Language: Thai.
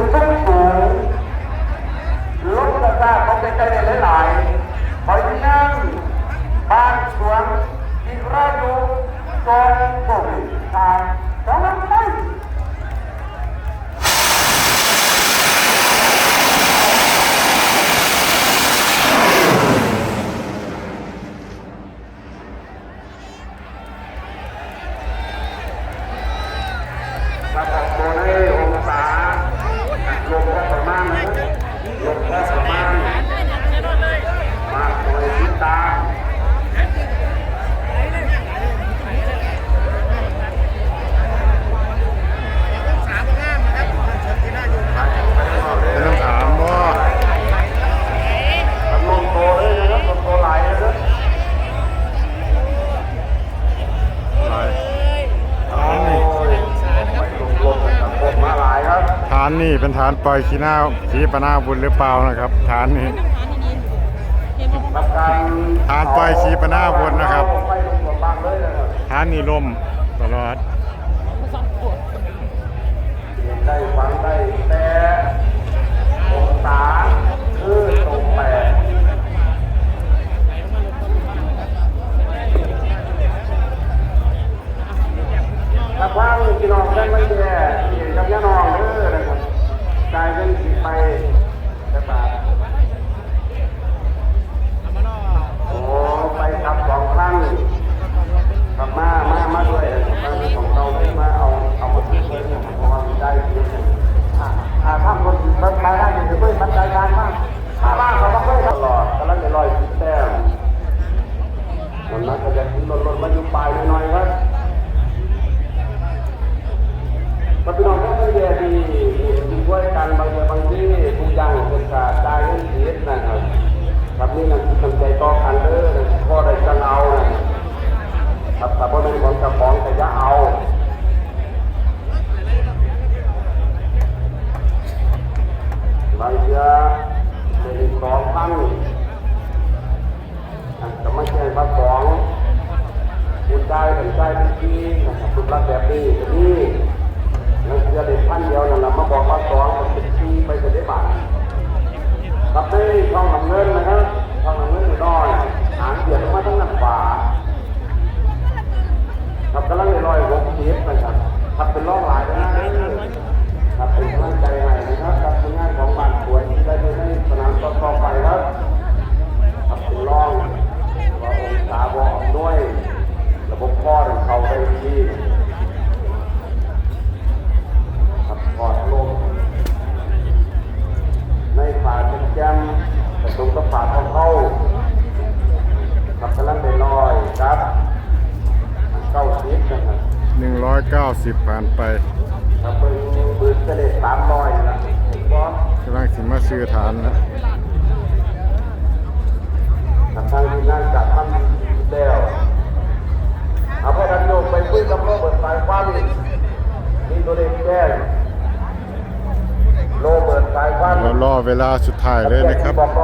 สูงสูงรถกระซ่าเขาไปใกล้ได้หลายๆคอยที่นั่งบ้านสวนอีกราดูทรงส่งทางกำลังไปประกอบตัวด้วยอามนะานนี่เป็นฐานปล่อยขีหน้าขีปนาบุญหรือเปล่านะครับฐานนี้ฐานปล่อยขีปนาบนนะครับไปลงตัวบางเลยนะครับฐานนี่ลมตลอด พี่น้องได้ไม่แย่ที่กับย่าน้องเด้อนะครับกลายเป็นสิไปกระตาโอ้ไปขับสองครั้งกลับมา มา มาด้วยครั้งของเราได้มาเอา เอามาทิ้งไว้เนี่ยเพราะว่ามันได้เยอะอ่าอ่าถ้าคนมันไปได้จะไม่มันใจงานมากถ้าว่างเราต้องไปตลอดกำลังจะลอยสิบแต้มมันนักจะขึ้นรถรถมาอยู่ปลายหน่อยๆครับ มันเป็นน้องก็ไม่แย่ดีดีกว่าการบางอย่างบางที่ทุกอย่างเป็นการได้เงินเสียนะครับครับนี่นั่นคือตั้งใจต่อกันเด้อก็ได้จะเอานะครับแต่ว่าเป็นของเจ้าของแต่จะเอาบางเชือเป็นสองพันจะไม่ใช่มาสอง คุณได้เป็นได้เป็นที่นะครับรูปลักษณ์แบบนี้แบบนี้แล้วจะได้พันเดียวนั่นแหละมาบอกว่าสองเป็นทีไปจะได้บาทกับในช่องน้ำเงินนะครับช่องน้ำเงินอยู่น้อยหางเดียดมาทั้งหน้ำฝาครับกำลังลอยหกสิบนะครับครับเป็นร่องหลายนะนะครับเป็นกำลังใจให้นะครับกับผลงานของบ้านสวนที่ได้ในส เขาได้ดีขับปอดลมในฝ่าเป็นแจมแต่ตรงกับฝาเข้าเข้าขับกำลังได้ลอยครับเก้าสิบนะครับ190ผ่านไปถ้าเป็นปืนเสด็จสามร้อยนะกำลังสิมาซื้อฐานแล้วทางทางที่นั่งจัดทำแล้วเอาพอดันโยกไปคุยกับโรเบิร์ตสายฟ้านี่มีตัว เลขแจ้งโรเบิร์ตสายฟ้าเรารอเวลาสุดท้ายเลยนะครับบอก